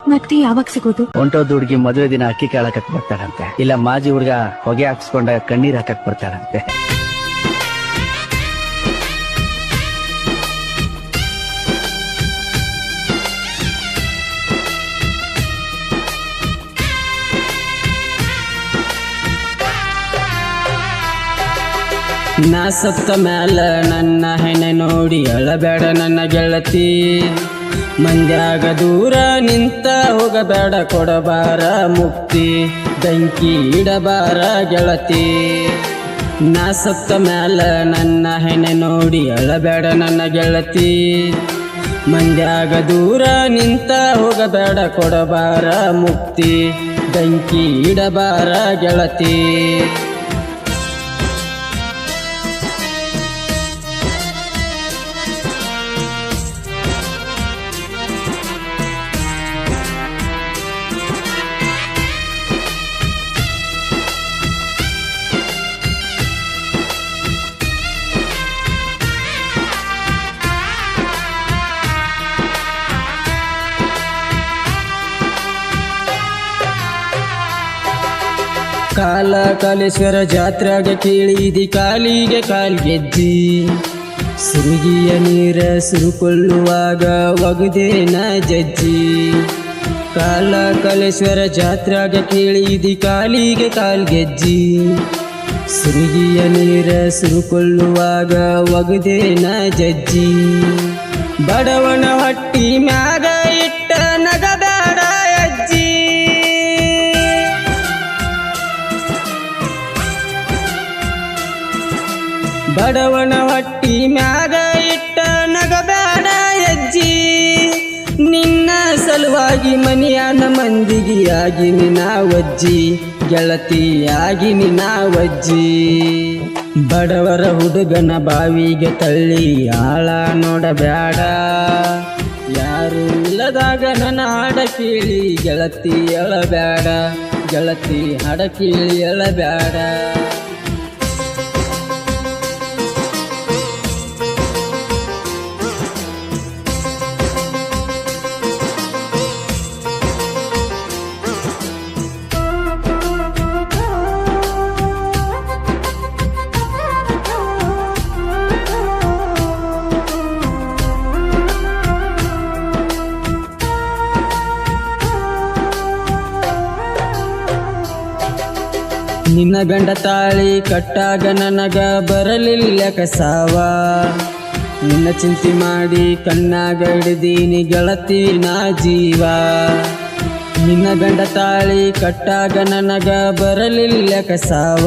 ಮತ್ತೆ ಯಾವಾಗ ಸಿಗೋದು? ಹೊಂಟೋದ್ ಹುಡುಗಿ ಮದುವೆ ದಿನ ಅಕ್ಕಿ ಕಾಳು ಹಾಕಕ್ ಬರ್ತಾರಂತೆ. ಇಲ್ಲ ಮಾಜಿ ಹುಡುಗ ಹೊಗೆ ಹಾಕ್ಸ್ಕೊಂಡ ಕಣ್ಣೀರ್ ಹಾಕಕ್ ಬರ್ತಾರಂತೆ. ನಾ ಸತ್ತ ಮ್ಯಾಲ ನನ್ನ ಹೆಣೆ ನೋಡಿ ಅಳಬೇಡ ನನ್ನ ಗೆಳತಿ. ಮಂದ್ಯಾಗ ದೂರ ನಿಂತ ಹೋಗಬೇಡ ಕೊಡಬಾರ ಮುಕ್ತಿ. ಬೆಂಕಿ ಇಡಬಾರ ಗೆಳತಿ. ನಾ ಸತ್ತ ಮ್ಯಾಲ ನನ್ನ ಹೆಣೆ ನೋಡಿ ಅಳಬೇಡ ನನ್ನ ಗೆಳತಿ. ಮಂದ್ಯಾಗ ದೂರ ನಿಂತ ಹೋಗಬೇಡ ಕೊಡಬಾರ ಮುಕ್ತಿ. ಬೆಂಕಿ ಇಡಬಾರ ಗೆಳತಿ. ಕಾಲ ಕಾಲೇಶ್ವರ ಜಾತ್ರೆಗೆ ಕೇಳಿದಿ ಕಾಲಿಗೆ ಕಾಲ್ಗೆದ್ದಿ ಸುರುಗಿಯ ನೀರ ಸುರುಕೊಳ್ಳುವಾಗ ಒಗದೇನ ಜಜ್ಜಿ. ಕಾಲ ಕಾಲೇಶ್ವರ ಜಾತ್ರೆಗೆ ಕೇಳಿದಿ ಕಾಲಿಗೆ ಕಾಲ್ಗೆಜ್ಜಿ ಸುರುಗಿಯ ನೀರ ಸುರುಕೊಳ್ಳುವಾಗ ಒಗದೇನ ಜಜ್ಜಿ. ಬಡವನ ಹಟ್ಟಿ ಮ್ಯಾಗ ಬಡವನ ಹೊಟ್ಟಿ ಮ್ಯಾಗ ಇಟ್ಟ ನಗಬೇಡ ಹೆಜ್ಜಿ. ನಿನ್ನ ಸಲುವಾಗಿ ಮನಿಯಾನ ಮಂದಿಗೆ ನಿನ್ನ ಒಜ್ಜಿ ಗೆಳತಿಯಾಗಿ ಒಜ್ಜಿ ಬಡವರ ಹುಡುಗನ ಬಾವಿಗೆ ತಳ್ಳಿ ಆಳ ನೋಡಬೇಡ. ಯಾರು ಇಲ್ಲದಾಗ ನನ್ನ ಹಾಡ ಕೇಳಿ ಗೆಳತಿ ಎಳಬೇಡ. ಗೆಳತಿ ಹಾಡ ಕೇಳಿ ಎಳಬೇಡ. ನಿನ್ನ ಗಂಡ ತಾಳಿ ಕಟ್ಟಾಗ ನನಗ ಬರಲಿಲ್ಲ ಕಸಾವ. ನಿನ್ನ ಚಿಂತೆ ಮಾಡಿ ಕಣ್ಣಾಗ ಹಿಡಿದೀನಿ ಗೆಳತಿ ನಾ ಜೀವ. ನಿನ್ನ ಗಂಡ ತಾಳಿ ಕಟ್ಟಾಗ ನನಗ ಬರಲಿಲ್ಲ ಕಸಾವ.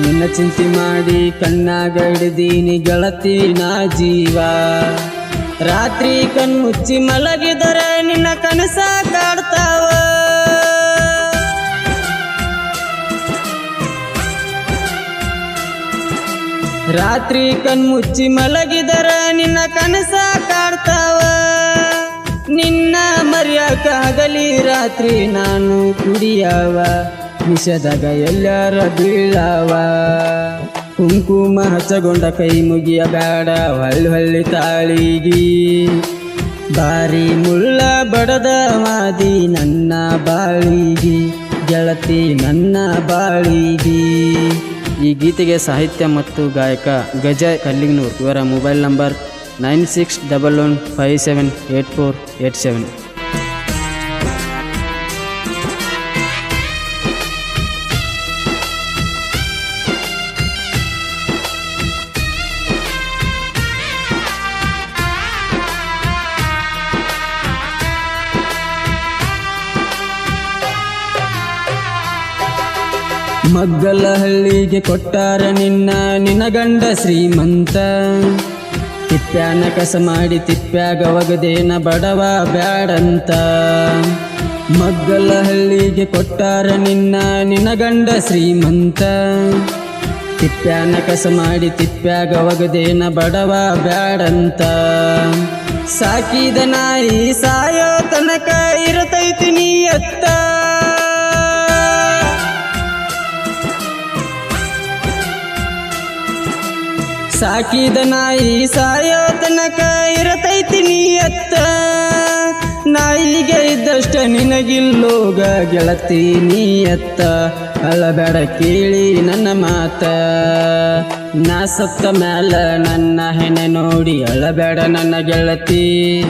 ನಿನ್ನ ಚಿಂತೆ ಮಾಡಿ ಕಣ್ಣಾಗ ಹಿಡಿದೀನಿ ಗೆಳತಿ ನಾ ಜೀವ. ರಾತ್ರಿ ಕಣ್ಮುಚ್ಚಿ ಮಲಗಿದರೆ ನಿನ್ನ ಕನಸ ಕಾಡ್ತಾವ. ರಾತ್ರಿ ಕಣ್ಮುಚ್ಚಿ ಮಲಗಿದರ ನಿನ್ನ ಕನಸ ಕಾಡ್ತಾವ. ನಿನ್ನ ಮರ್ಯಾಕ ಹಗಲಿ ರಾತ್ರಿ ನಾನು ಕುಡಿಯವ. ನಿಷದಾಗ ಎಲ್ಲರ ಬೀಳವ. ಕುಂಕುಮ ಹಚ್ಚಗೊಂಡ ಕೈ ಮುಗಿಯ ಬೇಡ ಹಳ್ಳಿ ಹೊಳ್ಳಿ ತಾಳಿಗಿ. ಬಾರಿ ಮುಳ್ಳ ಬಡದ ಮಾದಿ ನನ್ನ ಬಾಳಿಗಿ, ಗೆಳತಿ ನನ್ನ ಬಾಳಿಗಿ. ಈ ಗೀತೆಗೆ ಸಾಹಿತ್ಯ ಮತ್ತು ಗಾಯಕ ಗಜ ಕಲ್ಲಿಂಗ್ನೂರ್ ಇವರ mobile number nine six double one five seven eight four eight seven. ಮಗ್ಗಲ ಹಳ್ಳಿಗೆ ಕೊಟ್ಟಾರ ನಿನ್ನ ನಿನ್ನ ಗಂಡ ಶ್ರೀಮಂತ. ತಿಪ್ಪ್ಯಾನ ಕಸ ಮಾಡಿ ತಿಪ್ಪ್ಯಾಗ ಒಗದೇನ ಬಡವ ಬ್ಯಾಡಂತ. ಮಗ್ಗಲ ಹಳ್ಳಿಗೆ ಕೊಟ್ಟಾರ ನಿನ್ನ ನಿನ್ನ ಗಂಡ ಶ್ರೀಮಂತ. ತಿಪ್ಪ್ಯಾನ ಕಸ ಮಾಡಿ ತಿಪ್ಪ್ಯಾಗ ಒಗದೇನ ಬಡವ ಬ್ಯಾಡಂತ. ಸಾಕಿದ ನಾಯಿ ಸಾಯೋ ಸಾಕಿದ ನಾಯಿ ಸಾಯೋ ತನಕ ಇರತೈತಿ ನೀ ಅತ್ತ. ನಾಯಿಗೆ ಇದ್ದಷ್ಟ ನಿನಗಿಲ್ಲೋಗ ಗೆಳತಿ ನೀ ಅತ್ತ. ಅಳಬೇಡ ಕೇಳಿ ನನ್ನ ಮಾತ. ನಾ ಸತ್ತ ಮ್ಯಾಲ ನನ್ನ ಹೆಣೆ ನೋಡಿ ಅಳಬೇಡ ನನ್ನ ಗೆಳತಿ.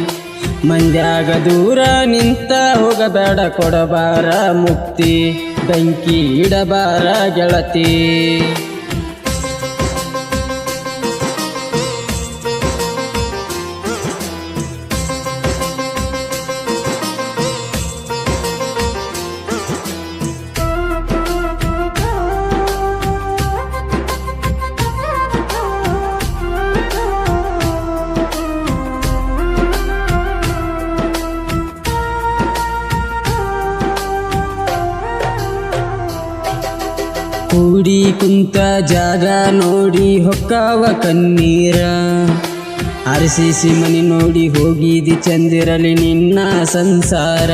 ಮಂದ್ಯಾಗ ದೂರ ನಿಂತ ಹೋಗಬೇಡ ಕೊಡಬಾರ ಮುಕ್ತಿ. ಬೆಂಕಿ ಇಡಬಾರ ಗೆಳತಿ. ಕೂಡಿ ಕುಂತ ಜಾಗ ನೋಡಿ ಹೊಕ್ಕಾವ ಕಣ್ಣೀರ. ಅರಸಿಸಿ ಮನಿ ನೋಡಿ ಹೋಗಿದಿ ಚಂದಿರಲಿ ನಿನ್ನ ಸಂಸಾರ.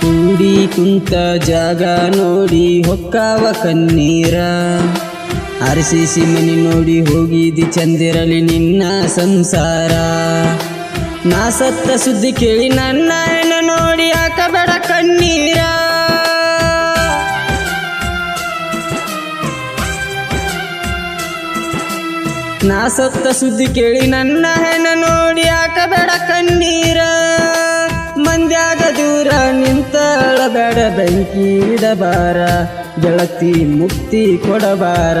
ಕೂಡಿ ಕುಂತ ಜಾಗ ನೋಡಿ ಹೊಕ್ಕಾವ ಕಣ್ಣೀರ. ಅರಸಿಸಿ ಮನಿ ನೋಡಿ ಹೋಗಿದಿ ಚಂದಿರಲಿ ನಿನ್ನ ಸಂಸಾರ. ನಾ ಸತ್ತ ಸುದ್ದಿ ಕೇಳಿ ನನ್ನ ನೋಡಿ ಹಾಕಬೇಡ ಕಣ್ಣೀರ. ನಾ ಸತ್ತ ಸುದ್ದಿ ಕೇಳಿ ನನ್ನ ಹೆಣ ನೋಡಿ ಹಾಕಬೇಡ ಕಣ್ಣೀರ. ಮಂದ್ಯಾಗ ದೂರ ನಿಂತ ಅಳಬೇಡ ಬೆಂಕಿ ಇಡಬಾರ, ಗೆಳತಿ ಮುಕ್ತಿ ಕೊಡಬಾರ.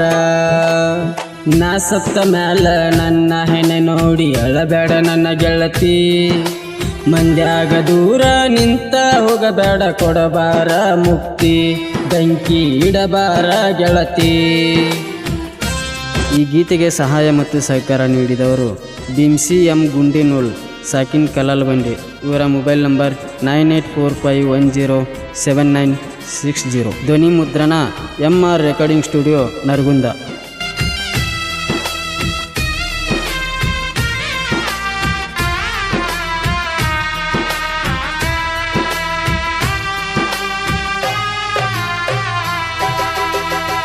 ನಾ ಸತ್ತ ಮ್ಯಾಲ ನನ್ನ ಹೆಣೆ ನೋಡಿ ಅಳಬೇಡ ನನ್ನ ಗೆಳತಿ. ಮಂದ್ಯಾಗ ದೂರ ನಿಂತ ಹೋಗಬೇಡ ಕೊಡಬಾರ ಮುಕ್ತಿ, ಬೆಂಕಿ ಇಡಬಾರ ಗೆಳತಿ. ಈ ಗೀತೆಗೆ ಸಹಾಯ ಮತ್ತು ಸಹಕಾರ ನೀಡಿದವರು ಬಿಮ್ಸಿ ಎಂ ಗುಂಡಿನೂಲ್ ಸಾಕಿನ್ ಕಲಾಲ್ ಬಂಡಿ ಇವರ mobile number nine eight four five one zero seven nine six zero. ಧ್ವನಿ ಮುದ್ರಣ M R recording studio Naragund.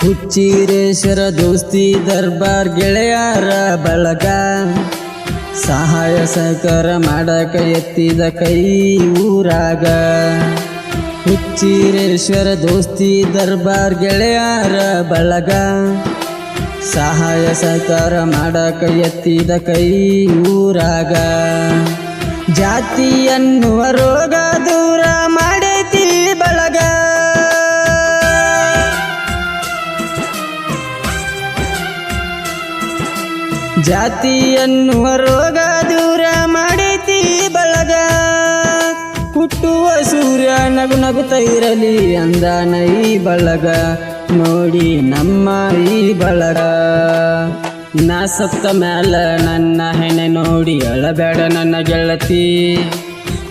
Huchchireshwara ದೋಸ್ತಿ ದರ್ಬಾರ್ ಗೆಳೆಯರ ಬಳಗ. ಸಹಾಯ ಸಹಕಾರ ಮಾಡಕ ಎತ್ತಿದ ಕೈ ಊರಾಗ. ಹುಚ್ಚಿರೇಶ್ವರ ದೋಸ್ತಿ ದರ್ಬಾರ್ ಗೆಳೆಯರ ಬಳಗ. ಸಹಾಯ ಸಹಕಾರ ಮಾಡಕ ಎತ್ತಿದ ಕೈ ಊರಾಗ. ಜಾತಿಯನ್ನು ರೋಗ ದೂರ ಮಾಡೈತಿ ಜಾತಿ ಅನ್ನುವ ರೋಗ ದೂರ ಮಾಡಿತಿ ಬಳಗ. ಹುಟ್ಟುವ ಸೂರ್ಯ ನಗು ನಗುತ್ತ ಇರಲಿ ಅಂದಾನ ಈ ಬಳಗ. ನೋಡಿ ನಮ್ಮ ಈ ಬಳಗ. ನಾ ಸತ್ತ ಮ್ಯಾಲ ನನ್ನ ಹೆಣೆ ನೋಡಿ ಅಳಬೇಡ ನನ್ನ ಗೆಳತಿ.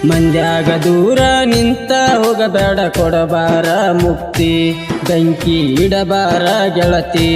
ಮಂದ್ಯಾಗ ದೂರ ನಿಂತ ಹೋಗಬೇಡ ಕೊಡಬಾರ ಮುಕ್ತಿ. ಬೆಂಕಿ ಇಡಬಾರ ಗೆಳತಿ.